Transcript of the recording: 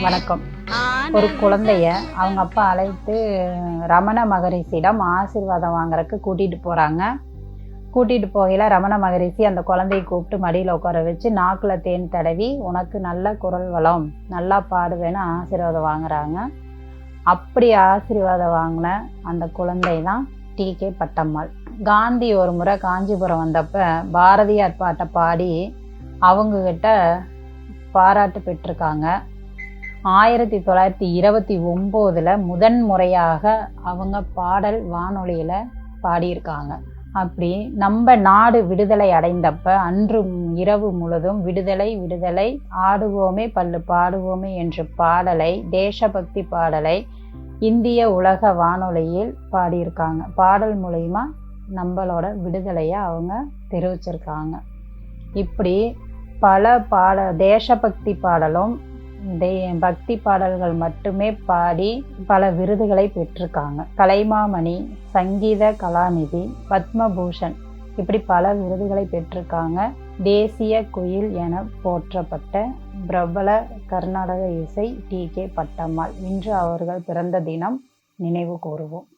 வணக்கம். ஒரு குழந்தைய அவங்க அப்பா அழைத்து ரமண மகரிஷியிடம் ஆசீர்வாதம் வாங்குறதுக்கு கூட்டிகிட்டு போகிறாங்க கூட்டிகிட்டு போகையில் ரமண மகரிஷி அந்த குழந்தையை கூப்பிட்டு மடியில் உட்கார வச்சு நாக்கில் தேன் தடவி உனக்கு நல்ல குரல் வளம் நல்லா பாடுவேன்னு ஆசீர்வாதம் வாங்குறாங்க. அப்படி ஆசீர்வாதம் வாங்கின அந்த குழந்தை தான் டி. கே. பட்டம்மாள். காந்தி ஒரு முறை காஞ்சிபுரம் வந்தப்ப பாரதியார் பாட்டை பாடி அவங்கக்கிட்ட பாராட்டு பெற்றிருக்காங்க. ஆயிரத்தி தொள்ளாயிரத்தி இருபத்தி ஒம்போதில் முதன் முறையாக அவங்க பாடல் வானொலியில் பாடியிருக்காங்க. அப்படி நம்ம நாடு விடுதலை அடைந்தப்ப அன்று இரவு முழுதும் விடுதலை விடுதலை ஆடுவோமே பல்லு பாடுவோமே என்ற பாடலை தேசபக்தி பாடலை இந்திய உலக வானொலியில் பாடியிருக்காங்க. பாடல் மூலயமா நம்மளோட விடுதலையை அவங்க தெரிவிச்சிருக்காங்க. இப்படி பல பாட தேசபக்தி பாடலும் தே பக்தி பாடல்கள் மட்டுமே பாடி பல விருதுகளை பெற்றிருக்காங்க. கலைமாமணி சங்கீத கலாநிதி பத்மபூஷன் இப்படி பல விருதுகளை பெற்றிருக்காங்க. தேசிய குயில் என போற்றப்பட்ட பிரபல கர்நாடக இசை டி. கே. பட்டம்மாள். இன்று அவர்கள் பிறந்த தினம் நினைவு கூறுவோம்.